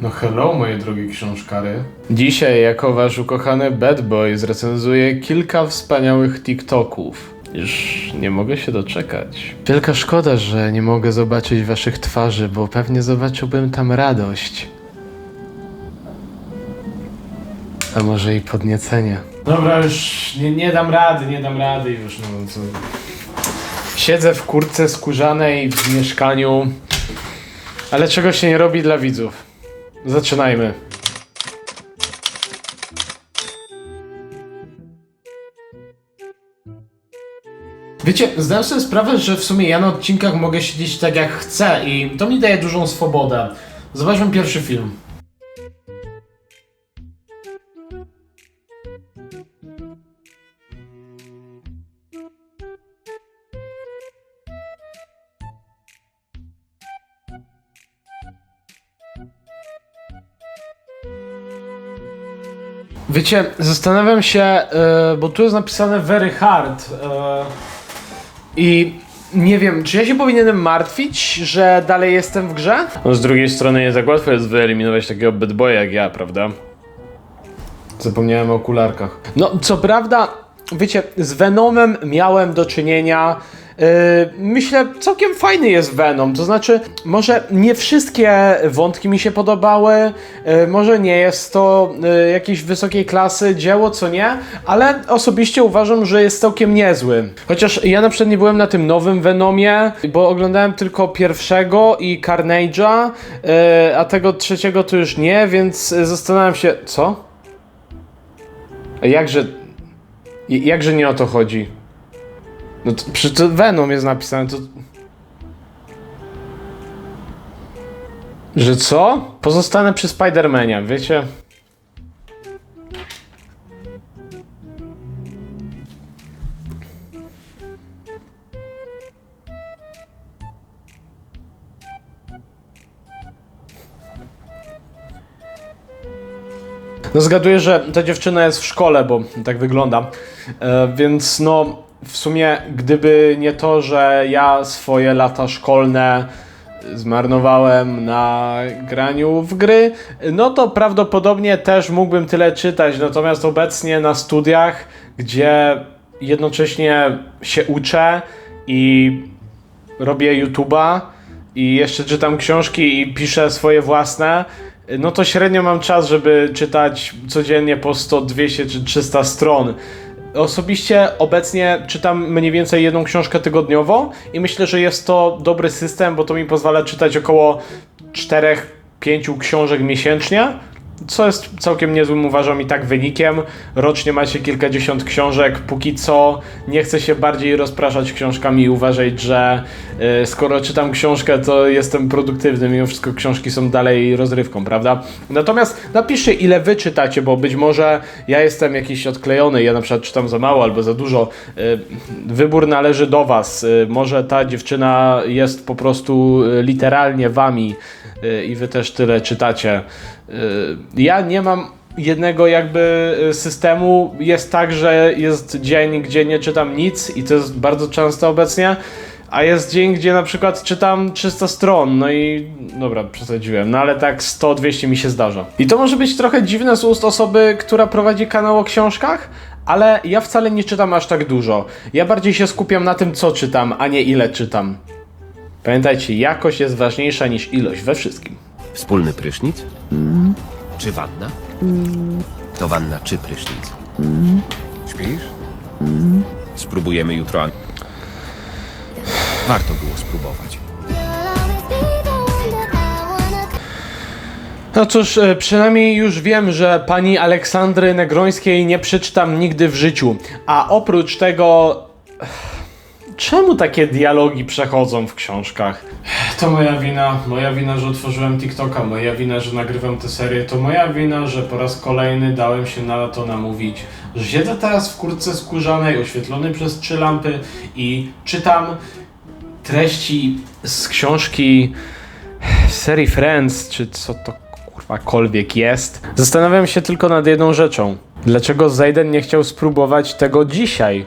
No hello, moje drogie książkary. Dzisiaj, jako wasz ukochany bad boy, zrecenzuję kilka wspaniałych TikToków. Już nie mogę się doczekać. Wielka szkoda, że nie mogę zobaczyć waszych twarzy, bo pewnie zobaczyłbym tam radość. A może i podniecenie. Dobra, już nie, nie dam rady, nie dam rady już. No, co... Siedzę w kurtce skórzanej w mieszkaniu, ale czego się nie robi dla widzów. Zaczynajmy. Wiecie, zdałem sobie sprawę, że w sumie ja na odcinkach mogę siedzieć tak jak chcę i to mi daje dużą swobodę. Zobaczmy pierwszy film. Wiecie, zastanawiam się, e, bo tu jest napisane very hard e, i nie wiem, czy ja się powinienem martwić, że dalej jestem w grze? No z drugiej strony nie tak łatwo jest wyeliminować takiego bad boya jak ja, prawda? Zapomniałem o okularkach. No, co prawda, wiecie, z Venomem miałem do czynienia. Yy, myślę, całkiem fajny jest Venom. To znaczy, może nie wszystkie wątki mi się podobały, yy, może nie jest to yy, jakiejś wysokiej klasy dzieło, co nie, ale osobiście uważam, że jest całkiem niezły. Chociaż ja na przykład nie byłem na tym nowym Venomie, bo oglądałem tylko pierwszego i Carnage'a, yy, a tego trzeciego to już nie, więc zastanawiam się, co? Jakże. Jakże nie o to chodzi? No to, przy to Venom jest napisane, to. Że co? Pozostanę przy Spidermanie, wiecie? No zgaduję, że ta dziewczyna jest w szkole, bo tak wygląda. E, więc no, w sumie gdyby nie to, że ja swoje lata szkolne zmarnowałem na graniu w gry, no to prawdopodobnie też mógłbym tyle czytać. Natomiast obecnie na studiach, gdzie jednocześnie się uczę i robię YouTube'a i jeszcze czytam książki i piszę swoje własne, no to średnio mam czas, żeby czytać codziennie po 100, 200 czy 300 stron. Osobiście obecnie czytam mniej więcej jedną książkę tygodniowo i myślę, że jest to dobry system, bo to mi pozwala czytać około 4-5 książek miesięcznie, co jest całkiem niezłym uważam i tak wynikiem. Rocznie macie kilkadziesiąt książek, póki co nie chcę się bardziej rozpraszać książkami i uważać, że y, skoro czytam książkę, to jestem produktywny, mimo wszystko książki są dalej rozrywką, prawda? Natomiast napiszcie ile wy czytacie, bo być może ja jestem jakiś odklejony, ja na przykład czytam za mało albo za dużo. Y, wybór należy do was. Y, może ta dziewczyna jest po prostu literalnie wami i wy też tyle czytacie. Y, Ja nie mam jednego jakby y, systemu. Jest tak, że jest dzień, gdzie nie czytam nic i to jest bardzo często obecnie. A jest dzień, gdzie na przykład czytam 300 stron, no i dobra, przesadziłem, no ale tak 100-200 mi się zdarza. I to może być trochę dziwne z ust osoby, która prowadzi kanał o książkach, ale ja wcale nie czytam aż tak dużo. Ja bardziej się skupiam na tym, co czytam, a nie ile czytam. Pamiętajcie, jakość jest ważniejsza niż ilość we wszystkim. Wspólny prysznic? Czy wanna? To wanna czy prysznic? Śpisz? Spróbujemy jutro. a- Warto było spróbować. No cóż, e, przynajmniej już wiem, że pani Aleksandry Negrońskiej nie przeczytam nigdy w życiu. A oprócz tego. Czemu takie dialogi przechodzą w książkach? To moja wina, moja wina, że otworzyłem TikToka, moja wina, że nagrywam tę serię, to moja wina, że po raz kolejny dałem się na to namówić, że siedzę teraz w kurtce skórzanej, oświetlony przez trzy lampy i czytam treści z książki serii Friends, czy co to kurwakolwiek jest. Zastanawiam się tylko nad jedną rzeczą. Dlaczego Zayden nie chciał spróbować tego dzisiaj?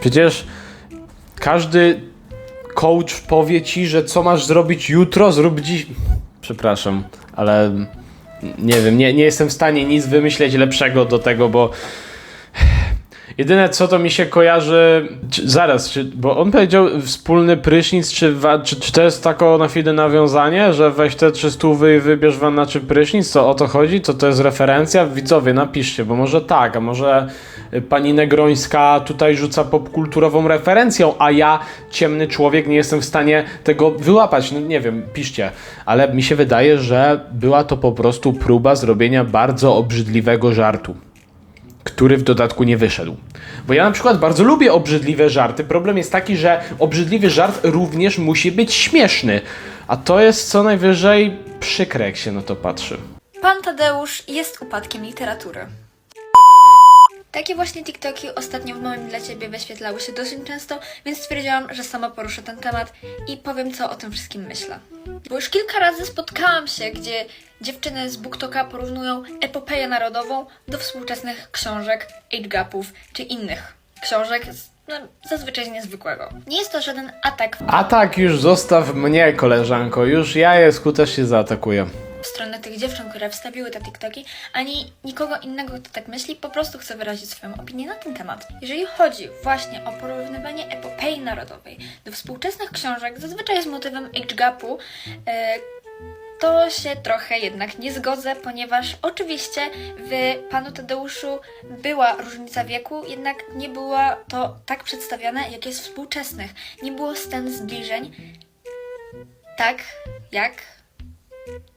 Przecież każdy coach powie ci, że co masz zrobić jutro, zrób dziś. Przepraszam, ale nie wiem, nie, nie jestem w stanie nic wymyśleć lepszego do tego, bo jedyne co to mi się kojarzy. Czy, zaraz, czy, bo on powiedział wspólny prysznic, czy, wa, czy, czy to jest tako na chwilę nawiązanie, że weź te 300 i wybierz wanna czy prysznic? Co o to chodzi? Co to jest referencja? Widzowie, napiszcie, bo może tak, a może y, pani Negrońska tutaj rzuca popkulturową referencją, a ja, ciemny człowiek, nie jestem w stanie tego wyłapać. No nie wiem, piszcie. Ale mi się wydaje, że była to po prostu próba zrobienia bardzo obrzydliwego żartu który w dodatku nie wyszedł. Bo ja na przykład bardzo lubię obrzydliwe żarty. Problem jest taki, że obrzydliwy żart również musi być śmieszny. A to jest co najwyżej przykre, jak się na to patrzy. Pan Tadeusz jest upadkiem literatury. Takie właśnie TikToki ostatnio w moim dla Ciebie wyświetlały się dosyć często, więc stwierdziłam, że sama poruszę ten temat i powiem, co o tym wszystkim myślę. Bo już kilka razy spotkałam się, gdzie dziewczyny z BookToka porównują epopeję narodową do współczesnych książek, age gapów czy innych książek, z, no, zazwyczaj z niezwykłego. Nie jest to żaden atak A tak, już zostaw mnie, koleżanko. Już ja je skutecznie zaatakuję. Stronę tych dziewczyn, które wstawiły te TikToki, ani nikogo innego, kto tak myśli, po prostu chcę wyrazić swoją opinię na ten temat. Jeżeli chodzi właśnie o porównywanie epopei narodowej do współczesnych książek, zazwyczaj z motywem age gapu, e, to się trochę jednak nie zgodzę, ponieważ oczywiście w panu Tadeuszu była różnica wieku, jednak nie była to tak przedstawiane, jak jest współczesnych. Nie było scen zbliżeń, tak jak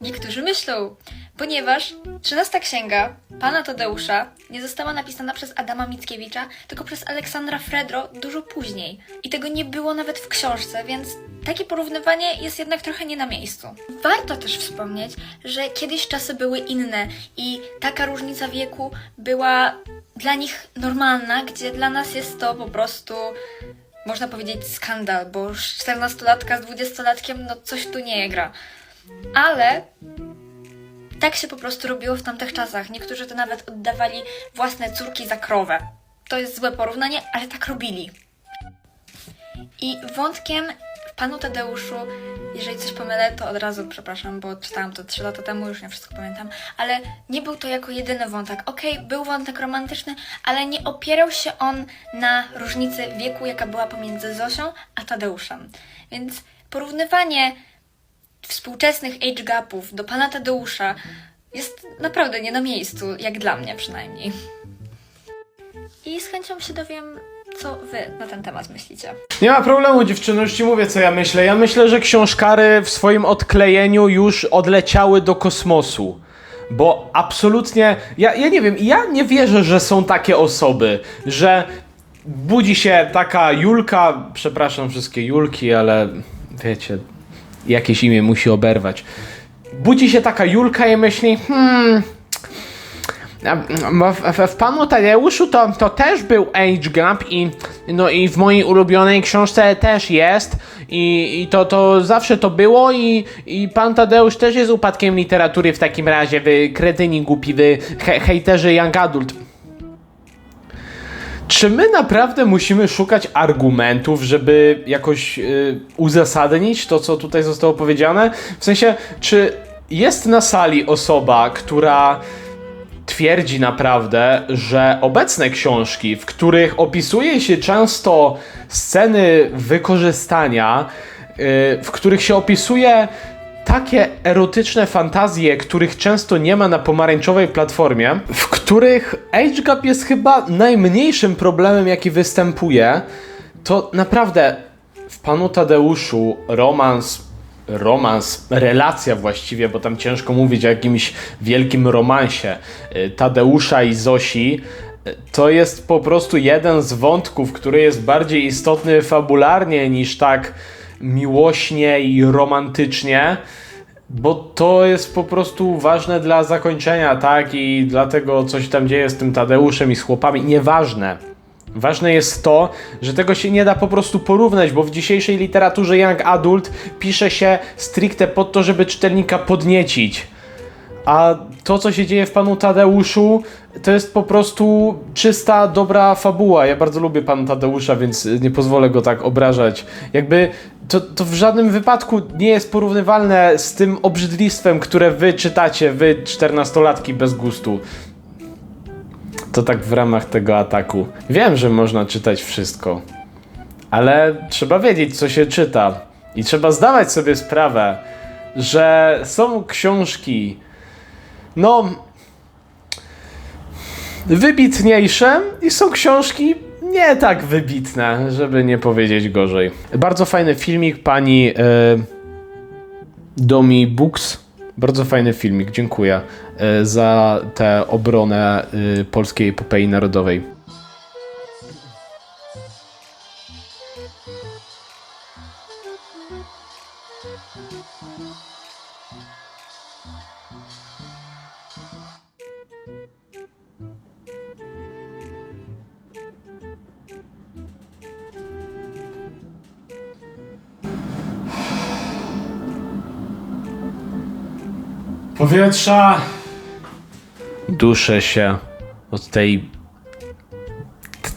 niektórzy myślą, ponieważ 13 księga pana Tadeusza nie została napisana przez Adama Mickiewicza, tylko przez Aleksandra Fredro dużo później. I tego nie było nawet w książce, więc takie porównywanie jest jednak trochę nie na miejscu. Warto też wspomnieć, że kiedyś czasy były inne i taka różnica wieku była dla nich normalna, gdzie dla nas jest to po prostu można powiedzieć skandal, bo już 14-latka z 20-latkiem, no coś tu nie gra. Ale tak się po prostu robiło w tamtych czasach. Niektórzy to nawet oddawali własne córki za krowę. To jest złe porównanie, ale tak robili. I wątkiem w panu Tadeuszu, jeżeli coś pomylę, to od razu przepraszam, bo czytałam to 3 lata temu, już nie wszystko pamiętam, ale nie był to jako jedyny wątek. Okej, był wątek romantyczny, ale nie opierał się on na różnicy wieku, jaka była pomiędzy Zosią a Tadeuszem. Więc porównywanie współczesnych age gapów do pana Tadeusza jest naprawdę nie na miejscu, jak dla mnie przynajmniej. I z chęcią się dowiem, co wy na ten temat myślicie. Nie ma problemu, dziewczyny, już ci mówię, co ja myślę. Ja myślę, że książkary w swoim odklejeniu już odleciały do kosmosu. Bo absolutnie, ja, ja nie wiem, ja nie wierzę, że są takie osoby, że budzi się taka Julka, przepraszam wszystkie Julki, ale wiecie, jakieś imię musi oberwać. Budzi się taka Julka i myśli, hmm, w, w panu Tadeuszu to, to też był age gap i no i w mojej ulubionej książce też jest i, i to, to zawsze to było i, i pan Tadeusz też jest upadkiem literatury w takim razie, wy kretyni głupi, wy he, hejterzy young adult. Czy my naprawdę musimy szukać argumentów, żeby jakoś y, uzasadnić to, co tutaj zostało powiedziane? W sensie, czy jest na sali osoba, która twierdzi naprawdę, że obecne książki, w których opisuje się często sceny wykorzystania, yy, w których się opisuje takie erotyczne fantazje, których często nie ma na pomarańczowej platformie, w których age gap jest chyba najmniejszym problemem, jaki występuje, to naprawdę w panu Tadeuszu romans romans, relacja właściwie, bo tam ciężko mówić o jakimś wielkim romansie y, Tadeusza i Zosi, y, to jest po prostu jeden z wątków, który jest bardziej istotny fabularnie niż tak miłośnie i romantycznie, bo to jest po prostu ważne dla zakończenia, tak? I dlatego coś tam dzieje z tym Tadeuszem i z chłopami. Nieważne. Ważne jest to, że tego się nie da po prostu porównać, bo w dzisiejszej literaturze young adult pisze się stricte pod to, żeby czytelnika podniecić. A to, co się dzieje w panu Tadeuszu, to jest po prostu czysta, dobra fabuła. Ja bardzo lubię pana Tadeusza, więc nie pozwolę go tak obrażać. Jakby to, to w żadnym wypadku nie jest porównywalne z tym obrzydlistwem, które wy czytacie, wy czternastolatki bez gustu. To tak w ramach tego ataku. Wiem, że można czytać wszystko, ale trzeba wiedzieć, co się czyta. I trzeba zdawać sobie sprawę, że są książki, no, wybitniejsze i są książki nie tak wybitne, żeby nie powiedzieć gorzej. Bardzo fajny filmik pani e, Domi Books. Bardzo fajny filmik, dziękuję e, za tę obronę e, polskiej epopei narodowej. Powietrza! Duszę się od tej.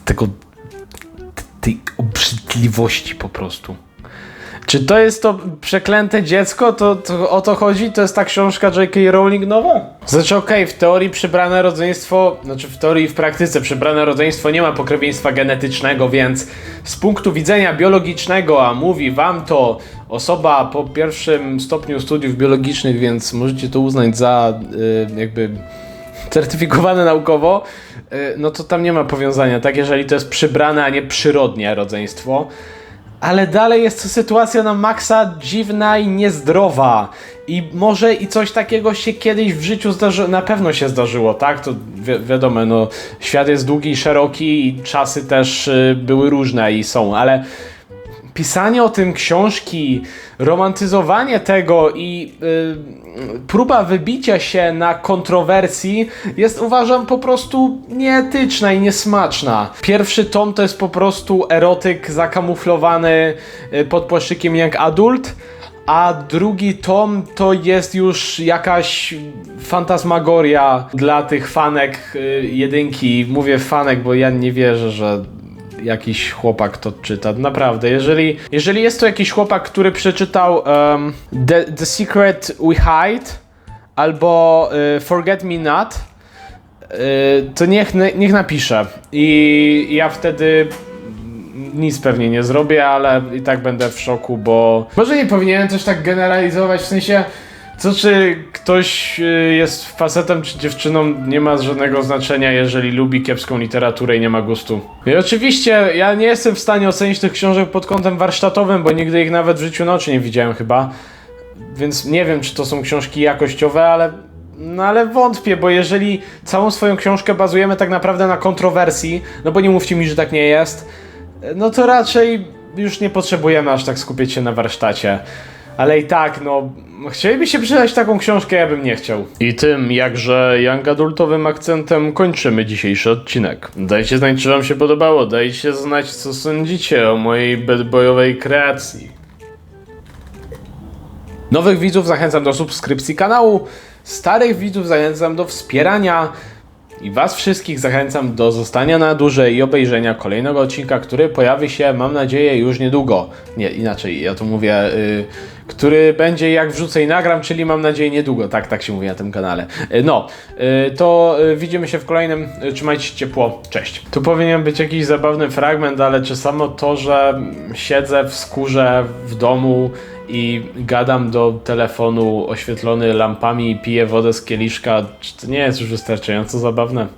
tego. tej obrzydliwości po prostu. Czy to jest to przeklęte dziecko? To, to o to chodzi? To jest ta książka J.K. Rowling nowa? Znaczy, okej, w teorii przybrane rodzeństwo, znaczy w teorii i w praktyce przybrane rodzeństwo nie ma pokrewieństwa genetycznego, więc z punktu widzenia biologicznego, a mówi wam to osoba po pierwszym stopniu studiów biologicznych, więc możecie to uznać za y, jakby certyfikowane naukowo, y, no to tam nie ma powiązania, tak? Jeżeli to jest przybrane, a nie przyrodnie rodzeństwo. Ale dalej jest to sytuacja na maksa dziwna i niezdrowa. I może i coś takiego się kiedyś w życiu zdarzyło, na pewno się zdarzyło, tak? To wi wiadomo, no, świat jest długi i szeroki i czasy też y, były różne i są, ale pisanie o tym książki, romantyzowanie tego i y, próba wybicia się na kontrowersji jest uważam po prostu nieetyczna i niesmaczna. Pierwszy tom to jest po prostu erotyk zakamuflowany y, pod płaszczykiem jak adult. A drugi tom to jest już jakaś fantasmagoria dla tych fanek y, jedynki. Mówię fanek, bo ja nie wierzę, że jakiś chłopak to czyta. Naprawdę, jeżeli, jeżeli jest to jakiś chłopak, który przeczytał em, The, The Secret We Hide albo y, Forget Me Not, y, to niech, niech napisze. I ja wtedy nic pewnie nie zrobię, ale i tak będę w szoku, bo może nie powinienem też tak generalizować, w sensie co czy ktoś y, jest facetem czy dziewczyną nie ma żadnego znaczenia, jeżeli lubi kiepską literaturę i nie ma gustu. I oczywiście ja nie jestem w stanie ocenić tych książek pod kątem warsztatowym, bo nigdy ich nawet w życiu na oczy nie widziałem chyba. Więc nie wiem, czy to są książki jakościowe, ale no ale wątpię, bo jeżeli całą swoją książkę bazujemy tak naprawdę na kontrowersji, no bo nie mówcie mi, że tak nie jest, no to raczej już nie potrzebujemy aż tak skupić się na warsztacie. Ale i tak, no, chcieliby się przydać taką książkę, ja bym nie chciał. I tym jakże young adultowym akcentem kończymy dzisiejszy odcinek. Dajcie znać, czy wam się podobało, dajcie znać, co sądzicie o mojej bedboyowej kreacji. Nowych widzów zachęcam do subskrypcji kanału, starych widzów zachęcam do wspierania i Was wszystkich zachęcam do zostania na dłużej i obejrzenia kolejnego odcinka, który pojawi się, mam nadzieję, już niedługo. Nie, inaczej, ja tu mówię, y, który będzie jak wrzucę i nagram, czyli mam nadzieję niedługo, tak, tak się mówi na tym kanale. Y, no, y, to widzimy się w kolejnym, trzymajcie się ciepło, cześć. Tu powinien być jakiś zabawny fragment, ale czy samo to, że siedzę w skórze w domu i gadam do telefonu oświetlony lampami i piję wodę z kieliszka, czy to nie jest już wystarczająco zabawne?